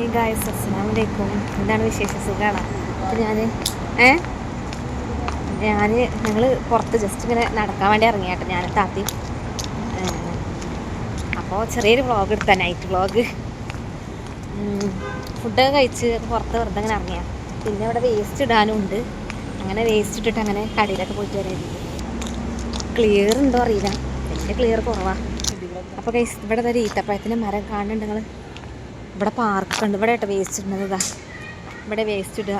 Guys എന്താണ് വിശേഷ? സുഖമാണ് അപ്പോൾ ഞാൻ ഏ? ഞാൻ ഞങ്ങൾ പുറത്ത് ജസ്റ്റ് ഇങ്ങനെ നടക്കാൻ വേണ്ടി ഇറങ്ങിയാട്ടോ. ഞാൻ താത്തി. അപ്പോൾ ചെറിയൊരു വ്ളോഗ് എടുത്ത നൈറ്റ് വ്ളോഗ് ഫുഡൊക്കെ കഴിച്ച് പുറത്ത് വെറുതെ അങ്ങനെ ഇറങ്ങിയാൽ പിന്നെ ഇവിടെ വേസ്റ്റ് ഇടാനും ഉണ്ട്. അങ്ങനെ വേസ്റ്റ് ഇട്ടിട്ട് അങ്ങനെ കടയിലൊക്കെ പോയിട്ട് വരാൻ ക്ലിയർ ഉണ്ടോ അറിയില്ല. എന്റെ ക്ലിയർ കുറവാണ് അപ്പോൾ ഇവിടെ ഒരു ഈത്തപ്പഴത്തിന്റെ മരം കാണുന്നുണ്ട് നിങ്ങൾ ഇവിടെ പാർക്ക് ഉണ്ട് ഇവിടെ ആയിട്ട് വേസ്റ്റ് ഇടുന്നത് ഇതാ. ഇവിടെ വേസ്റ്റ് ഇടുക.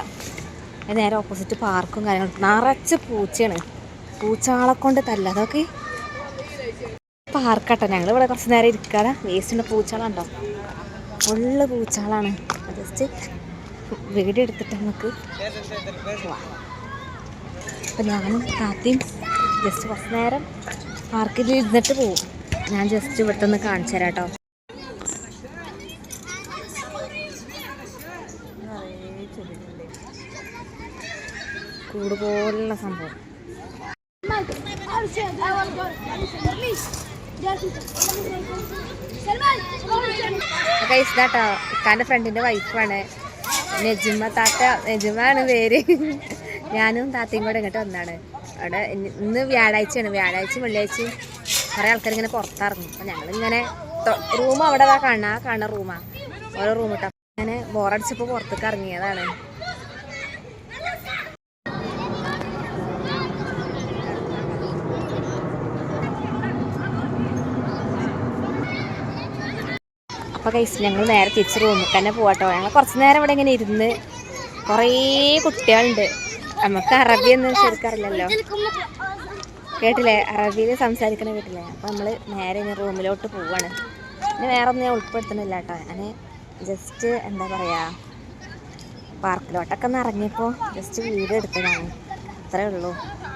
നേരെ ഓപ്പോസിറ്റ് പാർക്കും കാര്യങ്ങളും. നിറച്ച് പൂച്ചയാണ്. പൂച്ചാളെ കൊണ്ട് തല്ല. അതൊക്കെ പാർക്കട്ടെ ഞങ്ങൾ ഇവിടെ കുറച്ച് നേരം ഇരിക്കാതെ വേസ്റ്റിന്റെ പൂച്ചാളുണ്ടോ ഫുള്ള് പൂച്ചാളാണ് ജസ്റ്റ് വീഡിയോ എടുത്തിട്ട് നമുക്ക് അപ്പം ഞാനും താത്തയും ജസ്റ്റ് കുറച്ച് നേരം പാർക്കിൽ ഇരുന്നിട്ട് പോവും. ഞാൻ ജസ്റ്റ് ഇവിടുത്തെ ഒന്ന് കാണിച്ചു തരാം കേട്ടോ. കൂട് പോലുള്ള സംഭവം ട്ടോ. ഇതാട്ടോ ഇക്കാന്റെ ഫ്രണ്ടിന്റെ വൈഫാണ് നെജിമ താത്ത. നെജിമാണ് പേര്. ഞാനും താത്തയും കൂടെ ഇങ്ങോട്ട് വന്നാണ്. അവിടെ ഇന്ന് വ്യാഴാഴ്ചയാണ്. വ്യാഴാഴ്ച വെള്ളിയാഴ്ചയും കുറേ ആൾക്കാർ ഇങ്ങനെ പുറത്തിറങ്ങും. അപ്പം ഞങ്ങളിങ്ങനെ റൂം അവിടെ കാണുന്ന. ആ കാണുന്ന റൂമാണ് ഓരോ റൂം ഇട്ടാ. അങ്ങനെ ബോറടിച്ചപ്പോൾ പുറത്തേക്ക് ഇറങ്ങിയതാണ്. അപ്പോൾ കൈസ് ഞങ്ങൾ നേരെ തിരിച്ച് റൂമിൽ തന്നെ പോകട്ടോ ഞങ്ങൾ കുറച്ച് നേരം ഇവിടെ ഇങ്ങനെ ഇരുന്ന് കുറേ കുട്ടികളുണ്ട്. നമുക്ക് അറബി ഒന്നും ശരിക്കറിയില്ലല്ലോ കേട്ടില്ലേ? അറബിയിൽ സംസാരിക്കണ കേട്ടില്ലേ? അപ്പോൾ നമ്മൾ നേരെ ഇനി റൂമിലോട്ട് പോവാണ്. പിന്നെ വേറെ ഒന്നും ഞാൻ ഉൾപ്പെടുത്തണില്ല കേട്ടോ. ഞാൻ ജസ്റ്റ് എന്താ പറയുക പാർക്കിലോട്ടൊക്കെ ഒന്ന് ഇറങ്ങിയപ്പോൾ ജസ്റ്റ് വീട് എടുത്തതാണ്. അത്രേ ഉള്ളൂ.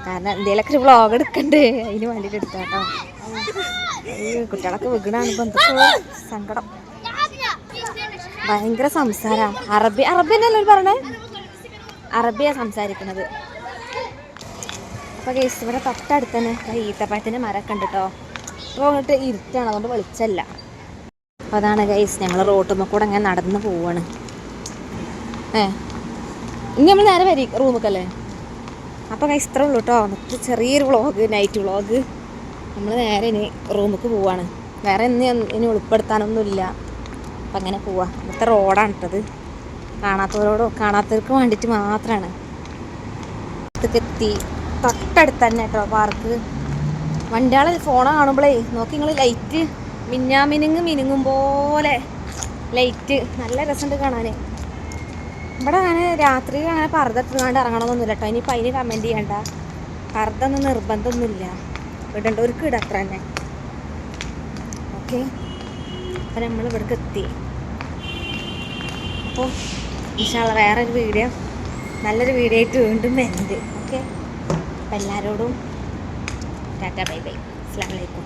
കാരണം എന്തെങ്കിലുമൊക്കെ ഒരു വ്ളോഗ് എടുക്കണ്ടേ. അതിന് വേണ്ടിയിട്ട് എടുത്താ കേട്ടോ ഈ കുട്ടികളൊക്കെ വിഗണാണ് ഇപ്പം. എന്തൊക്കെ സങ്കടം. ഭയങ്കര സംസാരം. അറബി അറബി തന്നെയല്ലേ പറഞ്ഞേ അറബിയാണ് സംസാരിക്കുന്നത് അപ്പോൾ കേസ് ഇവിടെ തൊട്ടടുത്ത് തന്നെ ഈത്തപ്പഴത്തിന്റെ മരമൊക്കെ ഉണ്ട് കേട്ടോ അപ്പോൾ അങ്ങോട്ട് ഇരുട്ടാണ് അതുകൊണ്ട് വെളിച്ചല്ല. അപ്പോൾ അതാണ് ഗൈസ് ഞങ്ങൾ റോട്ടുമ്മ കൂടെ അങ്ങനെ നടന്നു പോവാണ്. ഏ? ഇനി നമ്മൾ നേരെ വരി റൂമൊക്കെ അപ്പോൾ ഗൈസ് ഇത്രേ ഉള്ളൂ കേട്ടോ എന്നിട്ട് ചെറിയൊരു വ്ളോഗ് നൈറ്റ് വ്ളോഗ് നമ്മൾ നേരെ ഇനി റൂമിലേക്ക് പോവാണ്. വേറെ ഇനി ഇനി ഉൾപ്പെടുത്താനൊന്നുമില്ല. അപ്പം അങ്ങനെ പോവാം. ഇവിടുത്തെ റോഡാണ് ഇട്ടത് കാണാത്തവരോട് കാണാത്തവർക്ക് വേണ്ടിയിട്ട് മാത്രമാണ് അടുത്തേക്ക് എത്തി. തൊട്ടടുത്ത് തന്നെ കേട്ടോ പാർക്ക്. വണ്ടിയാളെ ഫോൺ കാണുമ്പോഴേ നോക്കി നിങ്ങൾ ലൈറ്റ് മിന്നാ മിനുങ്ങ് പോലെ. ലൈറ്റ് നല്ല രസമുണ്ട് കാണാൻ ഇവിടെ അങ്ങനെ രാത്രി അങ്ങനെ പർദ്ദ ഇട്ടുകൊണ്ട് ഇറങ്ങണമെന്നൊന്നുമില്ല കേട്ടോ ഇനിയിപ്പോൾ അതിന് കമന്റ് ചെയ്യണ്ട. പർദ്ദ ഒന്നും നിർബന്ധമൊന്നുമില്ല ഇടേണ്ടവർക്ക് ഇടത്ര തന്നെ ഓക്കെ അപ്പം നമ്മൾ ഇവിടേക്ക് എത്തി. അപ്പോൾ ഇൻഷാള്ള വേറൊരു വീഡിയോ നല്ലൊരു വീഡിയോ ആയിട്ട് വീണ്ടും വരുന്നുണ്ട്. ഓക്കെ? അപ്പം എല്ലാവരോടും ടാറ്റ ബൈ ബൈ. അസ്സാം വലൈക്കും